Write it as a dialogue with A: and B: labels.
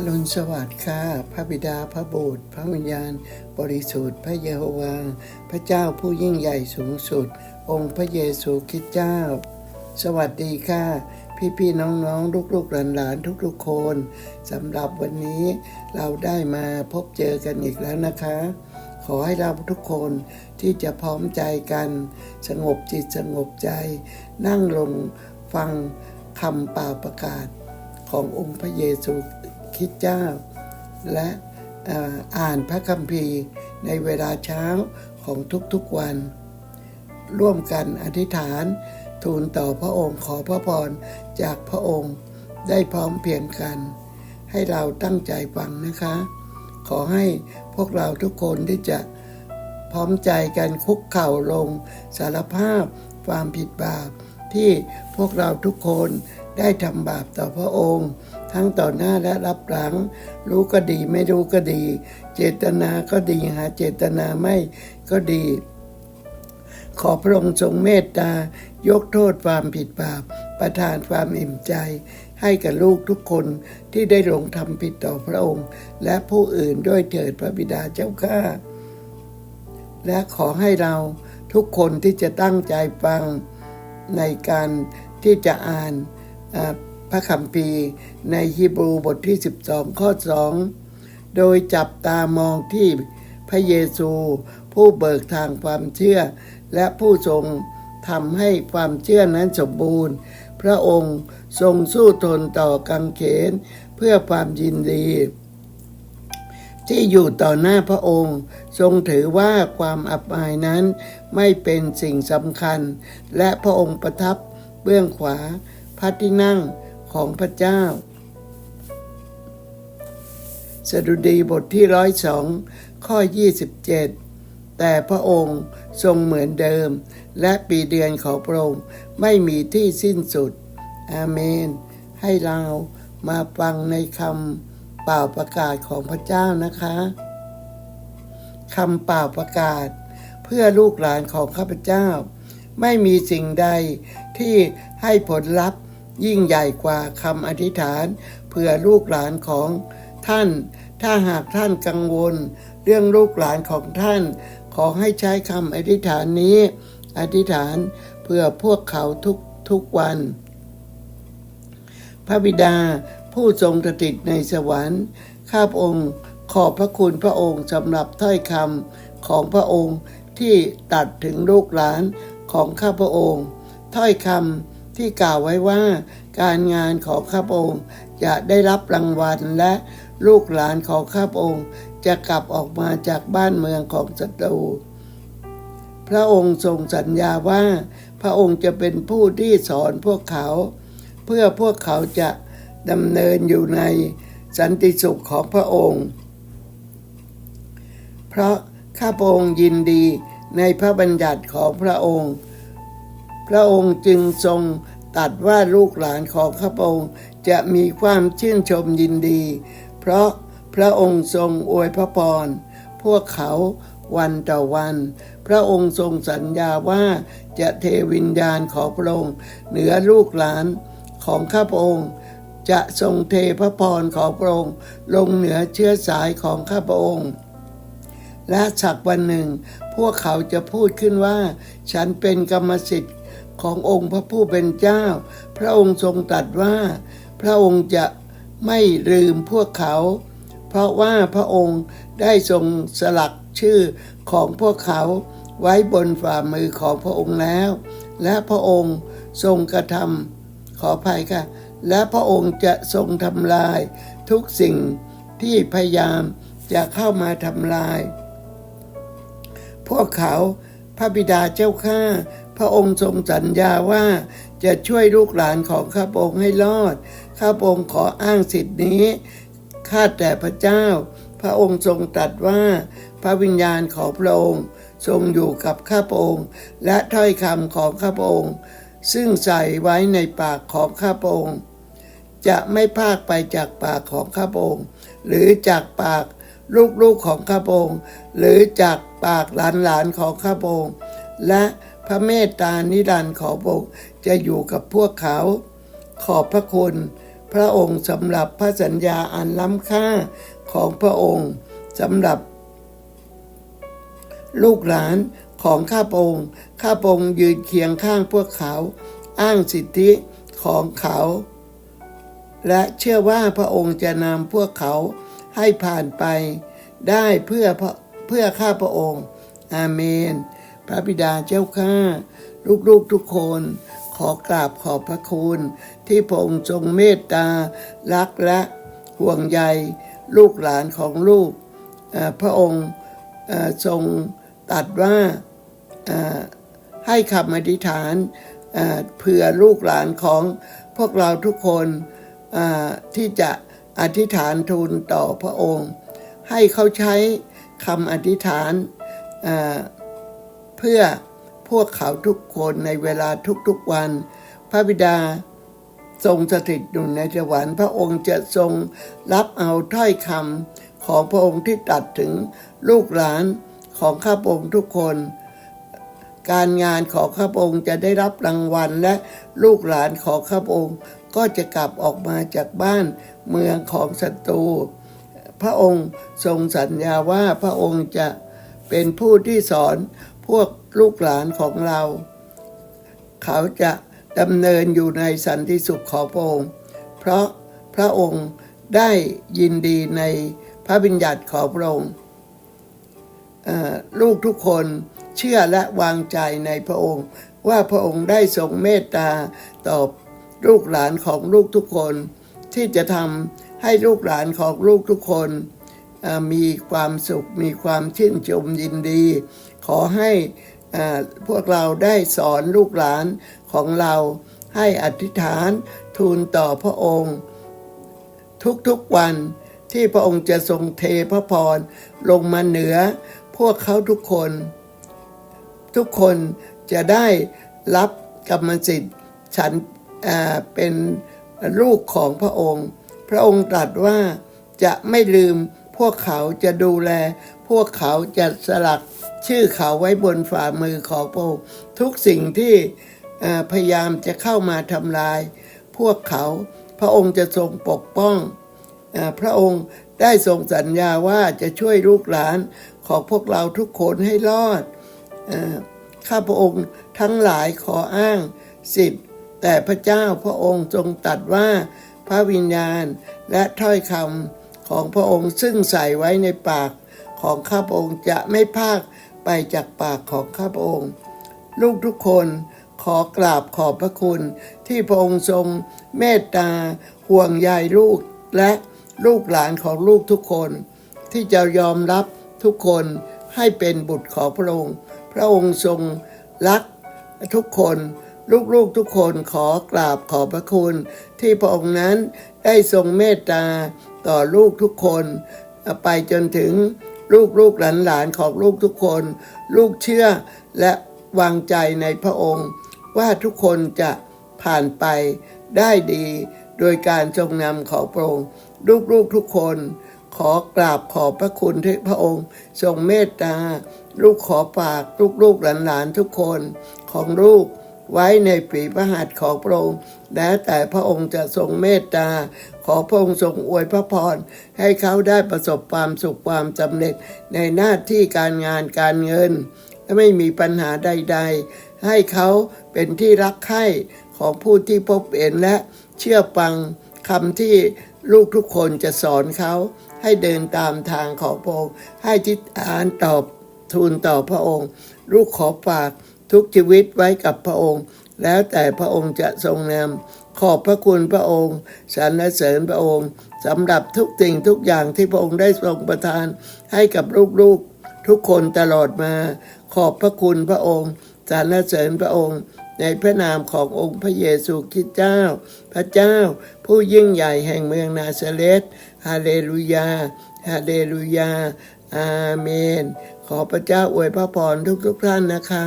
A: อรุณสวัสดิ์ค่ะ พระบิดาพระบุตร พระวิญญาณ บริสุทธิ์ พระเยโฮวา พระเจ้าผู้ยิ่งใหญ่สูงสุด องค์พระเยซูคริสต์เจ้า สวัสดีค่ะ พี่พี่ๆน้องๆลูกๆหลานทุกๆคนสำหรับวันนี้เราได้มาพบเจอกันอีกแล้วนะคะ ขอให้เราทุกคนที่จะพร้อมใจกัน สงบจิตสงบใจ นั่งลงฟังคำป่าประกาศขององค์พระเยซู คริสต์เจ้า และอ่านพระคัมภีร์ในเวลาเช้าของทุกๆวัน ร่วมกันอธิษฐานทูลต่อพระองค์ขอพระพรจากพระองค์ได้พร้อมเพียงกัน ให้เราตั้งใจฟังนะคะ ขอให้พวกเราทุกคนที่จะพร้อมใจกันคุกเข่าลงสารภาพความผิดบาปที่พวกเราทุกคนได้ทำบาปต่อพระองค์ ทั้งต่อหน้าและรับหลัง รู้ก็ดีไม่รู้ก็ดี เจตนาก็ดีหาเจตนาไม่ก็ดี ขอพระองค์ทรงเมตตายกโทษความผิดบาป ประทานความอิ่มใจ ให้กับลูกทุกคนที่ได้หลงทำผิดต่อพระองค์ และผู้อื่นด้วยเถิดพระบิดาเจ้าข้าและขอให้เราทุกคนที่จะตั้งใจฟังในการที่จะอ่านอ่า พระคัมภีร์ในฮีบรูบทที่ 12 ข้อ 2 โดยจับตามองที่พระเยซู ผู้เบิกทางความเชื่อ และผู้ทรงทำให้ความเชื่อนั้นสมบูรณ์ พระองค์ทรงสู้ทนต่อกังเขนเพื่อความยินดี ที่อยู่ต่อหน้าพระองค์ ทรงถือว่าความอับอายนั้นไม่เป็นสิ่งสำคัญ และพระองค์ประทับเบื้องขวาพระที่นั่ง ของพระเจ้า สดุดีบทที่ร้อยสองข้อ 27 แต่พระองค์ทรงเหมือนเดิม และปีเดือนของพระองค์ไม่มีที่สิ้นสุด อาเมน ให้เรามาฟังในคำเป่าประกาศของพระเจ้านะคะคำเป่าประกาศ เพื่อลูกหลานของข้าพเจ้า ไม่มีสิ่งใดที่ให้ผลลัพธ์ ยิ่งใหญ่กว่าคำอธิษฐานเพื่อลูกหลานของท่าน ถ้าหากท่านกังวล เรื่องลูกหลานของท่าน ขอให้ใช้คำอธิษฐานนี้ อธิษฐานเพื่อพวกเขาทุกทุกวัน พระบิดาผู้ทรงสถิตในสวรรค์ ข้าพระองค์ขอบพระคุณพระองค์สำหรับถ้อยคำของพระองค์ที่ตัดถึงลูกหลานของข้าพระองค์ ถ้อยคำ ที่กล่าวไว้ว่า การงานของข้าพระองค์จะได้รับรางวัลและลูกหลานของข้าพระองค์จะกลับออกมาจากบ้านเมืองของศัตรูพระองค์ทรงสัญญาว่า พระองค์จะเป็นผู้ที่สอนพวกเขา เพื่อพวกเขาจะดำเนินอยู่ในสันติสุขของพระองค์ เพราะข้าพระองค์ยินดีในพระบัญญัติของพระองค์ พระองค์จึงทรงตัดว่าลูกหลานของข้าพระองค์จะมีความชื่นชมยินดี เพราะพระองค์ทรงอวยพระพรพวกเขาวันต่อวัน พระองค์ทรงสัญญาว่าจะเทวิญญาณของพระองค์เหนือลูกหลานของข้าพระองค์จะทรงเทพระพรของพระองค์ลงเหนือเชื้อสายของข้าพระองค์ และสักวันหนึ่ง พวกเขาจะพูดขึ้นว่า ฉันเป็นกรรมสิทธิ์ ขององค์พระผู้เป็นเจ้า พระองค์ทรงตรัสว่า พระองค์จะไม่ลืมพวกเขา เพราะว่าพระองค์ได้ทรงสลักชื่อของพวกเขาไว้บนฝ่ามือของพระองค์แล้ว และพระองค์ทรงกระทำขออภัยค่ะ และพระองค์จะทรงทำลายทุกสิ่งที่พยายามจะเข้ามาทำลาย พวกเขาพระบิดาเจ้าข้า พระองค์ทรงสัญญาว่าจะช่วยลูกหลานของข้าพระองค์ให้รอด ข้าพระองค์ขออ้างสิทธินี้ ข้าแต่พระเจ้า พระองค์ทรงตรัสว่า พระวิญญาณของพระองค์ทรงอยู่กับข้าพระองค์ และถ้อยคำของข้าพระองค์ ซึ่งใส่ไว้ในปากของข้าพระองค์จะไม่พากไปจากปากของข้าพระองค์ หรือจากปากลูกๆของข้าพระองค์ หรือจากปากหลานๆของข้าพระองค์ และ พระเมตตานิรันดร์ขอพระองค์จะอยู่กับพวกเขา ขอบพระคุณพระองค์สำหรับพระสัญญาอันล้ำค่าของพระองค์สำหรับ ลูกหลานของข้าพระองค์ข้าพระองค์ยืนเคียงข้างพวกเขา อ้างสิทธิของเขา และเชื่อว่าพระองค์จะนำพวกเขาให้ผ่านไป ได้เพื่อเพื่อข้าพระองค์ อาเมน พระบิดาเจ้าข้าลูกๆทุกคนขอกราบขอบพระคุณ ที่พระองค์ทรงเมตตา รักและห่วงใยลูกหลานของลูก พระองค์ทรงตัดว่าให้คำอธิษฐานเอ่อเพื่อลูกหลานของพวกเราทุกคนที่จะอธิษฐานทูลต่อพระองค์ ให้เขาใช้คำอธิษฐาน เพื่อพวกเขาทุกคนในเวลาทุกๆวัน พระบิดาทรงสถิตอยู่ในสวรรค์พระองค์จะทรงรับเอาถ้อยคำของพระองค์ที่ตัดถึงลูกหลานของข้าพระองค์ทุกคน การงานของข้าพระองค์จะได้รับรางวัลและลูกหลานของข้าพระองค์ก็จะกลับออกมาจากบ้านเมืองของศัตรูพระองค์ทรงสัญญาว่าพระองค์จะเป็นผู้ที่สอน พวกลูกหลานของเรา เขาจะดำเนินอยู่ในสันติสุขของพระองค์ เพราะพระองค์ได้ยินดีในพระบัญญัติของพระองค์ลูกทุกคนเชื่อและวางใจในพระองค์ ว่าพระองค์ได้ทรงเมตตาต่อลูกหลานของลูกทุกคน ที่จะทำให้ลูกหลานของลูกทุกคนมีความสุขมีความชื่นชมยินดี ขอให้เอ่อพวกเราได้สอนลูกหลานของเราให้อธิษฐานทูลต่อพระองค์ ทุกๆวันที่พระองค์จะทรงเทพระพรลงมาเหนือ พวกเขาทุกคน ทุกคนจะได้รับกรรมสิทธิ์ฉันเป็นลูกของพระองค์ พระองค์ตรัสว่าจะไม่ลืมพวกเขาจะดูแล พวกเขาจะสลัก ชื่อเขาไว้บนฝ่ามือของพระองค์ทุกสิ่งที่พยายามจะเข้ามาทำลาย พวกเขาพระองค์จะทรงปกป้องอพระองค์ได้ทรงสัญญาว่าจะช่วยลูกหลานของพวกเราทุกคนให้รอดอข้าพระองค์ทั้งหลายขออ้างสิทธ์แต่พระเจ้าพระองค์ทรงตัดว่าพระวิญญาณและถ้อยคำของพระองค์ซึ่งใส่ไว้ในปากของข้าพระองค์จะไม่พาก ไปจากปากของข้าพระองค์ ลูกทุกคนขอกราบขอบพระคุณ ที่พระองค์ทรงเมตตา ห่วงใยลูกและลูกหลานของลูกทุกคน ที่จะยอมรับทุกคนให้เป็นบุตรของพระองค์ พระองค์ทรงรักทุกคนลูกๆทุกคนขอกราบขอบพระคุณ ที่พระองค์นั้นได้ทรงเมตตาต่อลูกทุกคน ไปจนถึง ลูกลูกหลานหลานของลูกทุกคน ลูกเชื่อและวางใจในพระองค์ ว่าทุกคนจะผ่านไปได้ดี โดยการทรงนำของพระองค์ ลูกๆทุกคน ขอกราบขอบพระคุณที่พระองค์ ทรงเมตตา ลูกขอฝากลูกๆหลานๆทุกคนของลูกไว้ในฝีพระหัตถ์ของพระองค์ แล้แต่พระองค์จะทรงเมตตา ขอพระองค์ทรงอวยพระพรให้เขาได้ประสบความสุขความสำเร็จในหน้าที่การงานการเงิน และไม่มีปัญหาใด ๆ ให้เขาเป็นที่รักใคร่ของผู้ที่พบเห็นและเชื่อฟังคำที่ลูกทุกคนจะสอนเขาให้เดินตามทางของพระองค์ ให้ทิฏฐานตอบทูลต่อพระองค์ ลูกขอฝากทุกชีวิตไว้กับพระองค์ แล้วแต่พระองค์จะทรงนำ ขอบพระคุณพระองค์สรรเสริญพระองค์สำหรับทุกสิ่งทุกอย่างที่พระองค์ได้ทรงประทานให้กับลูกๆทุกคนตลอดมา ขอบพระคุณพระองค์สรรเสริญพระองค์ในพระนามขององค์พระเยซูคริสต์เจ้า พระเจ้า ผู้ยิ่งใหญ่แห่งเมืองนาซาเรตฮาเลลูยา ฮาเลลูยา อาเมน ขอพระเจ้าอวยพระพรทุกๆท่านนะคะ